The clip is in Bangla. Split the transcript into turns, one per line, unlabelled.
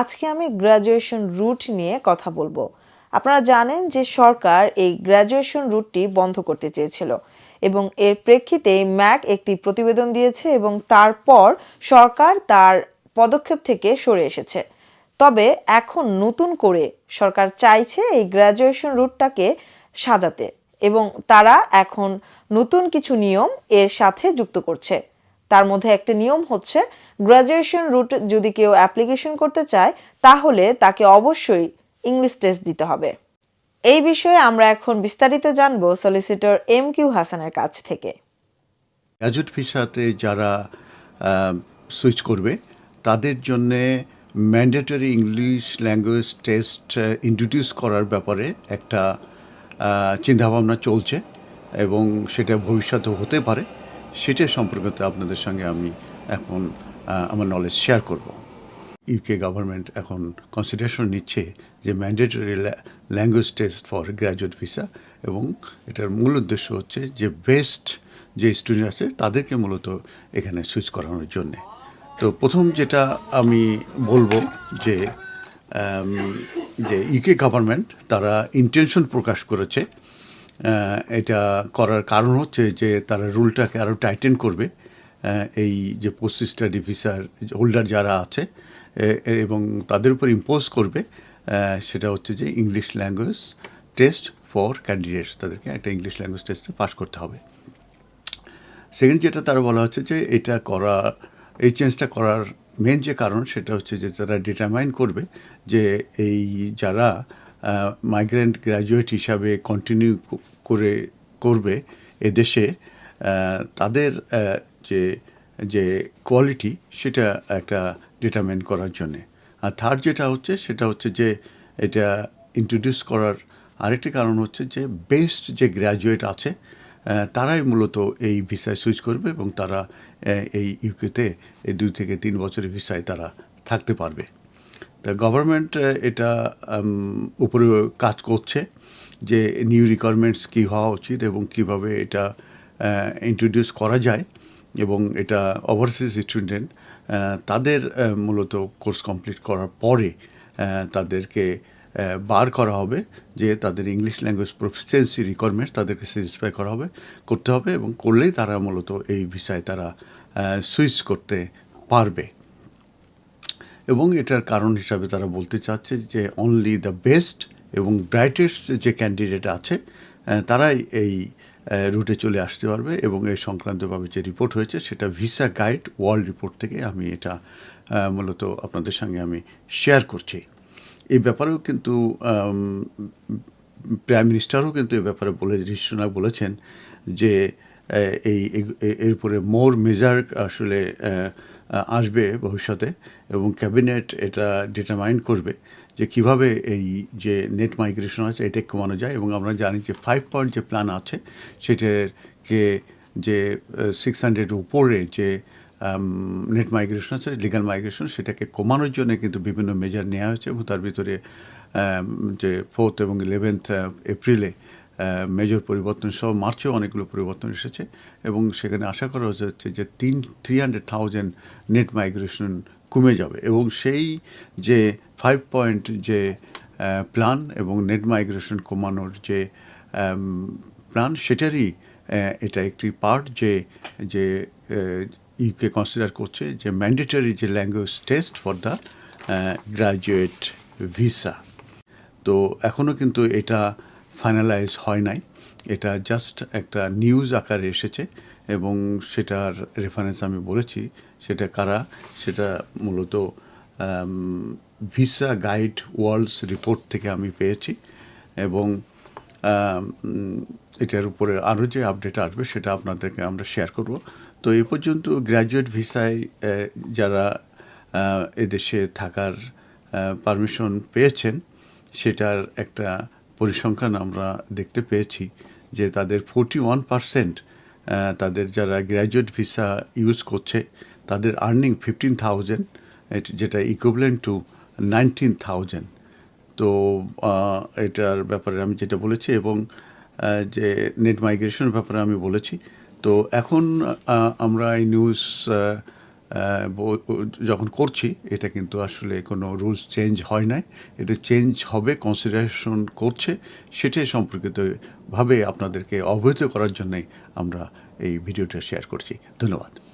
আজকে আমি গ্র্যাজুয়েশন রুট নিয়ে কথা বলব। আপনারা জানেন যে সরকার এই গ্র্যাজুয়েশন রুটটি বন্ধ করতে চেয়েছিল এবং এর প্রেক্ষিতে ম্যাক একটি প্রতিবেদন দিয়েছে এবং তারপর সরকার তার পদক্ষেপ থেকে সরে এসেছে। তবে এখন নতুন করে সরকার চাইছে এই গ্র্যাজুয়েশন রুটটাকে সাজাতে এবং তারা এখন নতুন কিছু নিয়ম এর সাথে যুক্ত করছে। তার মধ্যে একটা নিয়ম হচ্ছে গ্র্যাজুয়েশন রুট যদি কেউ অ্যাপ্লিকেশন করতে চায়, তাহলে তাকে অবশ্যই ইংলিশ টেস্ট দিতে হবে। এই বিষয়ে আমরা এখন বিস্তারিত জানব সলিসিটর এম কিউ হাসানের কাছ থেকে।
গ্র্যাজুয়েট ভিসাতে যারা সুইচ করবে, তাদের জন্যে mandatory English language test introduce করার ব্যাপারে একটা চিন্তাভাবনা চলছে এবং সেটা ভবিষ্যতে হতে পারে। সেটা সম্পর্কে আপনাদের সঙ্গে আমি এখন আমার নলেজ শেয়ার করব। ইউকে গভর্নমেন্ট এখন কনসিডারেশন নিচ্ছে যে mandatory language test for graduate visa এবং এটার মূল উদ্দেশ্য হচ্ছে যে বেস্ট যে স্টুডেন্ট আছে তাদেরকে মূলত এখানে সুইচ করানোর জন্যে। তো প্রথম যেটা আমি বলব যে যে ইউকে গভর্নমেন্ট তারা ইন্টেনশন প্রকাশ করেছে এটা করার কারণ হচ্ছে যে তারা রুলটাকে আরও টাইটেন করবে এই যে পোস্ট স্টাডি ভিসার হোল্ডার যারা আছে এবং তাদের উপর ইম্পোজ করবে সেটা হচ্ছে যে English language test for candidates তাদেরকে একটা ইংলিশ ল্যাঙ্গুয়েজ টেস্টে পাশ করতে হবে। সেকেন্ড যেটা তারা বলা হচ্ছে যে এটা করা, এই চেঞ্জটা করার মেন যে কারণ সেটা হচ্ছে যে তারা ডিটারমাইন করবে যে এই যারা মাইগ্রেন্ট গ্র্যাজুয়েট হিসাবে কন্টিনিউ করে, করবে এদেশে তাদের যে যে কোয়ালিটি সেটা একটা ডিটারমাইন করার জন্যে। আর থার্ড যেটা হচ্ছে, সেটা হচ্ছে যে, এটা ইন্ট্রোডিউস করার আরেকটি কারণ হচ্ছে যে বেস্ট যে গ্র্যাজুয়েট আছে তারাই মূলত এই ভিসায় সুইচ করবে এবং তারা এই ইউকেতে এই দুই থেকে তিন বছরের ভিসায় তারা থাকতে পারবে। তা গভর্নমেন্ট এটা উপরে কাজ করছে যে নিউ রিকোয়ারমেন্টস কী হওয়া উচিত এবং কীভাবে এটা ইন্ট্রোডিউস করা যায় এবং এটা ওভারসিজ স্টুডেন্ট তাদের মূলত কোর্স কমপ্লিট করার পরে তাদেরকে বার করা হবে যে তাদের ইংলিশ ল্যাঙ্গুয়েজ প্রফিসিয়েন্সি রিকোয়ারমেন্টস তাদেরকে স্যাটিসফাই করা হবে, করতে হবে এবং করলেই তারা মূলত এই ভিসায় তারা সুইচ করতে পারবে। এবং এটার কারণ হিসাবে তারা বলতে চাচ্ছে যে অনলি দ্য বেস্ট এবং ব্রাইটেস্ট যে ক্যান্ডিডেট আছে তারাই এই রুটে চলে আসতে পারবে এবং এই সংক্রান্তভাবে যে রিপোর্ট হয়েছে সেটা ভিসা গাইড ওয়ার্ল্ড রিপোর্ট থেকে আমি এটা মূলত আপনাদের সঙ্গে আমি শেয়ার করছি। এই ব্যাপারেও কিন্তু প্রাইম মিনিস্টারও কিন্তু এ ব্যাপারে বলে ঋষি বলেছেন যে এই এরপরে মোর মেজার আসলে আসবে ভবিষ্যতে এবং ক্যাবিনেট এটা ডিটারমাইন করবে যে কীভাবে এই যে নেট মাইগ্রেশন আছে, এটা কমানো যায় এবং আমরা জানি যে ফাইভ পয়েন্ট যে প্ল্যান আছে, সেটাকে যে সিক্স হান্ড্রেড উপরে যে নেট মাইগ্রেশন আছে লিগাল মাইগ্রেশন সেটাকে কমানোর জন্য কিন্তু বিভিন্ন মেজার নেওয়া হয়েছে এবং তার ভিতরে যে ফোর্থ এবং ইলেভেন্থ এপ্রিলে মেজর পরিবর্তন সহ মার্চেও অনেকগুলো পরিবর্তন এসেছে এবং সেখানে আশা করা হচ্ছে যে তিন three hundred thousand net migration কমে যাবে এবং সেই যে ফাইভ পয়েন্ট যে প্ল্যান এবং নেট মাইগ্রেশন কমানোর যে প্ল্যান সেটারই এটা একটি পার্ট যে যে ইউকে কনসিডার করছে যে ম্যান্ডেটরি যে language test for the graduate visa তো এখনও কিন্তু এটা ফাইনালাইজ হয় নাই। এটা জাস্ট একটা নিউজ আকারে এসেছে এবং সেটার রেফারেন্স আমি বলেছি, সেটা কারা? সেটা মূলত ভিসা গাইড ওয়ার্ল্ডস রিপোর্ট থেকে আমি পেয়েছি এবং এটার উপরে আরও যে আপডেট আসবে সেটা আপনাদেরকে আমরা শেয়ার করব। তো এই পর্যন্ত গ্র্যাজুয়েট ভিসায় যারা এদেশে থাকার পারমিশন পেয়েছেন, সেটার একটা পরিসংখ্যান আমরা দেখতে পেয়েছি যে তাদের ফোর্টি ওয়ান পারসেন্ট তাদের যারা গ্র্যাজুয়েট ভিসা ইউজ করছে, তাদের আর্নিং ফিফটিন থাউজেন্ড যেটা ইকুইভ্যালেন্ট টু নাইনটিন থাউজেন্ড তো এটার ব্যাপারে আমি যেটা বলেছি এবং যে নেট মাইগ্রেশনের ব্যাপারে আমি বলেছি। তো এখন আমরা এই নিউজ যখন করছি, এটা কিন্তু আসলে কোনো রুলস চেঞ্জ হয় নাই। এটা চেঞ্জ হবে কনসিডারেশন করছে। সেটাই সম্পর্কিতভাবে আপনাদেরকে অবহিত করার জন্যই আমরা এই ভিডিওটা শেয়ার করছি। ধন্যবাদ।